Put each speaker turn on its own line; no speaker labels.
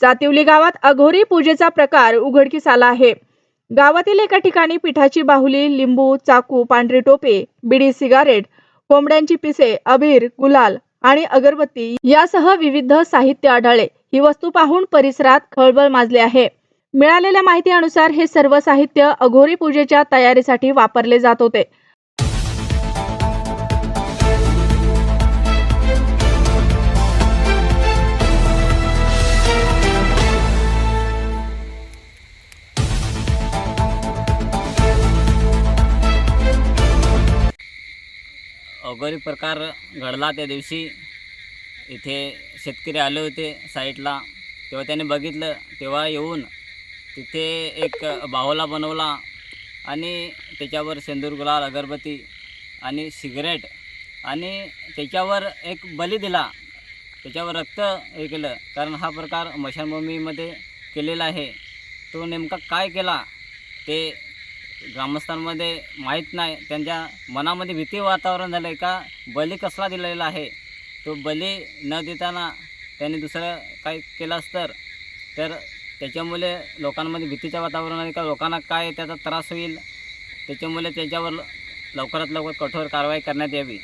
सातिवली गावात अघोरी पूजेचा प्रकार उघडकीस आला आहे. गावातील एका ठिकाणी पिठाची बाहुली लिंबू चाकू पांढरी टोपे बिडी सिगारेट कोंबड्यांची पिसे अबीर गुलाल आणि अगरबत्ती यासह विविध साहित्य आढळले. ही वस्तू पाहून परिसरात खळबळ माजली आहे. मिळालेल्या माहितीनुसार हे सर्व साहित्य अघोरी पूजेच्या तयारीसाठी वापरले जात होते.
अवघरी प्रकार घडला त्या दिवशी. इथे शेतकरी आले होते साईटला. तेव्हा त्याने बघितलं तेव्हा येऊन तिथे एक बाहुला बनवला आणि त्याच्यावर सेंदूर गुलाल अगरबत्ती आणि सिगरेट आणि त्याच्यावर एक बली दिला. त्याच्यावर रक्त हे केलं. कारण हा प्रकार मशानभूमीमध्ये केलेला आहे. तो नेमका काय केला? ते ग्रामस्थांमध्ये माहीत नाही. त्यांच्या मनामध्ये भीती वातावरण झालं आहे का? बली कसला दिलेला आहे? तो बली न देताना त्यांनी दुसरं काही केलं असतं तर त्याच्यामुळे लोकांमध्ये भीतीचं वातावरण आहे का? लोकांना काय त्याचा त्रास होईल? त्याच्यामुळे त्याच्यावर लवकरात लवकर कठोर कारवाई करण्यात यावी.